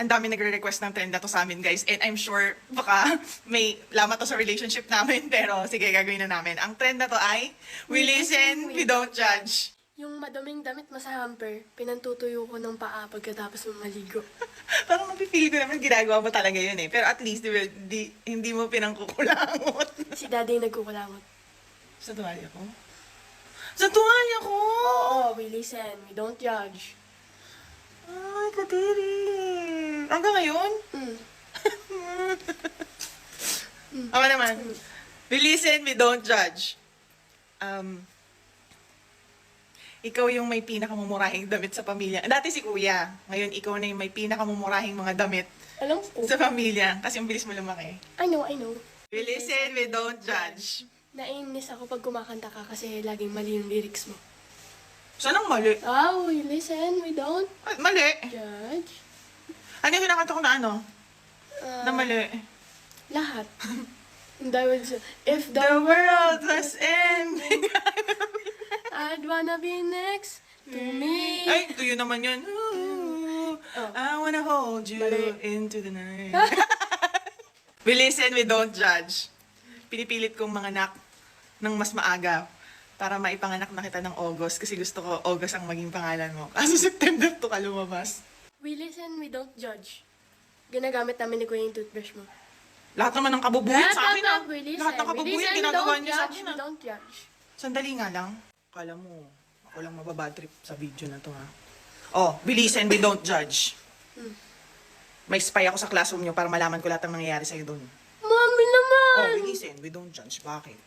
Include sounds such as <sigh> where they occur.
ang dami nagre-request ng trend na to sa amin, guys. And I'm sure baka may lama to sa relationship namin. <laughs> Pero sige, gagawin na namin. Ang trend na to ay, we listen, we don't judge. Yung madaming damit mo sa hamper, pinantutuyo ko ng paa pagkatapos mo maligo. <laughs> Parang mapipili ko naman ginagawa mo talaga yun eh. Pero at least, di, di, hindi mo pinangkukulangot. <laughs> Si daddy yung nagkukulangot. sa tuwalya ko? Sa tuwalya ko! Oo, we listen, we don't judge. Ay, kadiri. Hanggang ngayon? Mm. <laughs> Ako naman. We listen, we don't judge. Um, ikaw yung may pinakamumurahing damit sa pamilya. Dati si kuya. Ngayon, ikaw na yung may pinakamumurahing mga damit Alam ko. sa pamilya. Kasi ang bilis mo lumaki. I know, I know. We listen, we don't judge. Nainis ako pag kumakanta ka kasi laging mali yung lyrics mo. Saan ang mali? Oh, we listen, we don't Ay, mali. judge. Ano yung kinakanta ko na ano? Ah, Na mali. Lahat. <laughs> Dahil sa, if the, The world was ending. <laughs> I'd wanna be next to me. Ay, tuyo naman yun. Ooh, Oh. I wanna hold you Mali. into the night. <laughs> we listen, we don't judge. Pinipilit kong manganak ng mas maaga para maipanganak na kita ng August kasi gusto ko August ang maging pangalan mo. Kaso <laughs> September to ka lumabas. We listen, we don't judge. Ginagamit namin ni Kuya yung toothbrush mo. Lahat naman ng kabubuyan sa akin ah. we. Lahat ng we kabubuyan we ginagawa niyo sa akin we ah. don't judge. Sandali nga lang. Kala mo, ako lang mababad trip sa video na to ha. Oh, we listen, we don't judge. Hmm. May spy ako sa classroom niyo para malaman ko lahat ng nangyayari sa'yo doon. Mami naman! Oh, we listen, we don't judge. Bakit?